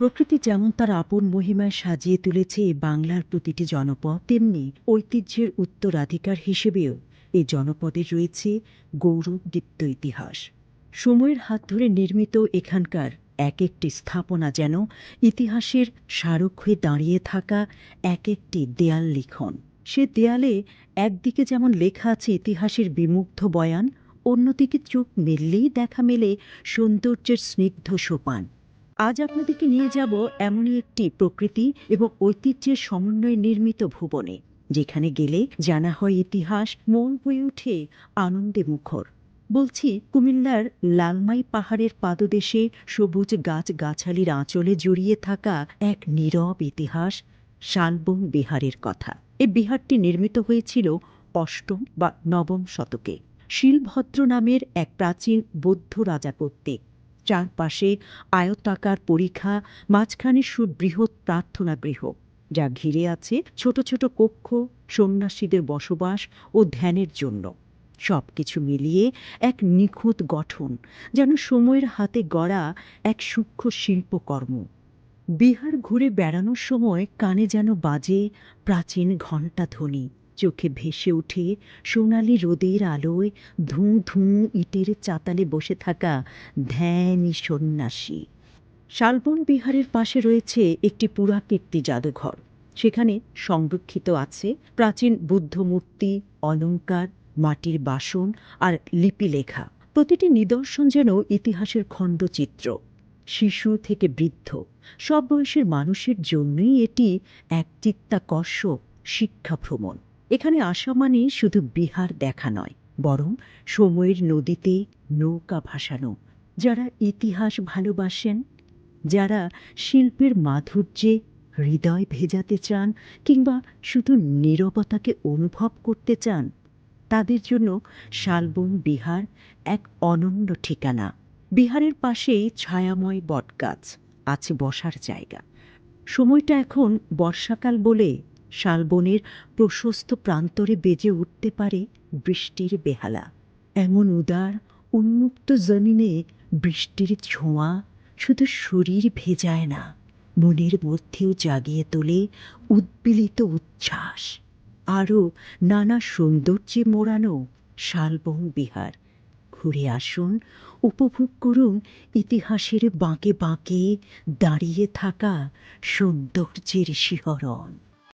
প্রকৃতি যেমন তার আপন মহিমায় সাজিয়ে তুলেছে বাংলার প্রতিটি জনপদ, তেমনি ঐতিহ্যের উত্তরাধিকার হিসেবেও এই জনপদে রয়েছে গৌরবদীপ্ত ইতিহাস। সময়ের হাত ধরে নির্মিত এখানকার এক একটি স্থাপনা যেন ইতিহাসের স্মারক হয়ে দাঁড়িয়ে থাকা এক একটি দেয়াল লিখন। সে দেয়ালে একদিকে যেমন লেখা আছে ইতিহাসের বিমুগ্ধ বয়ান, অন্যদিকে চোখ মেললেই দেখা মেলে সৌন্দর্যের স্নিগ্ধ সোপান। আজ আপনাদেরকে নিয়ে যাব এমনই একটি প্রকৃতি এবং ঐতিহ্যের সমন্বয়ে নির্মিত ভুবনে, যেখানে গেলে জানা হয় ইতিহাস মন হয়ে ওঠে আনন্দে মুখর। বলছি, কুমিল্লার লালমাই পাহাড়ের পাদদেশে সবুজ গাছ গাছালির আঁচলে জড়িয়ে থাকা এক নীরব ইতিহাস, শালবন বিহারের কথা। এই বিহারটি নির্মিত হয়েছিল অষ্টম বা নবম শতকে। শিলভদ্র নামের এক প্রাচীন বৌদ্ধ রাজা কর্তৃক। চারপাশে আয়তাকার পরীক্ষা, মাঝখানে সুবৃহৎ প্রার্থনা গৃহ, যা ঘিরে আছে ছোট ছোট কক্ষ, সন্ন্যাসীদের বসবাস ও ধ্যানের জন্য। সব কিছু মিলিয়ে এক নিখুঁত গঠন, যেন সময়ের হাতে গড়া এক সূক্ষ্ম শিল্পকর্ম। বিহার ঘুরে বেড়ানোর সময় কানে যেন বাজে প্রাচীন ঘণ্টা ধ্বনি। চোখে ভেসে ওঠে সোনালি রোদের আলোয় ধুঁ ধুঁ ইটের চাতালে বসে থাকা ধ্যানী সন্ন্যাসী। শালবন বিহারের পাশে রয়েছে একটি পুরাকীর্তি জাদুঘর। সেখানে সংরক্ষিত আছে প্রাচীন বুদ্ধ মূর্তি অলংকার মাটির বাসন আর লিপি লেখা প্রতিটি নিদর্শন যেন ইতিহাসের খণ্ডচিত্র। শিশু থেকে বৃদ্ধ, সব বয়সের মানুষের জন্যই এটি এক চিত্তাকর্ষক শিক্ষা ভ্রমণ এখানে আসা মানে শুধু বিহার দেখা নয়, বরং সময়ের নদীতে নৌকা ভাসানো। যারা ইতিহাস ভালোবাসেন, যারা শিল্পের মাধুর্যে হৃদয় ভেজাতে চান, কিংবা শুধু নীরবতাকে অনুভব করতে চান, তাদের জন্য শালবন বিহার এক অনন্য ঠিকানা। বিহারের পাশেই ছায়াময় বটগাছ, আছে বসার জায়গা। সময়টা এখন বর্ষাকাল বলে শালবনের প্রশস্ত প্রান্তরে বেজে উঠতে পারে বৃষ্টির বেহালা। এমন উদার, উন্মুক্ত জমিনে বৃষ্টির ছোঁয়া শুধু শরীর ভেজায় না, মনের মধ্যেও জাগিয়ে তোলে উদ্বেলিত উচ্ছ্বাস। আরও নানা সৌন্দর্যে মোড়ানো শালবন বিহার। ঘুরে আসুন, উপভোগ করুন ইতিহাসের বাঁকে বাঁকে দাঁড়িয়ে থাকা সৌন্দর্যের শিহরণ।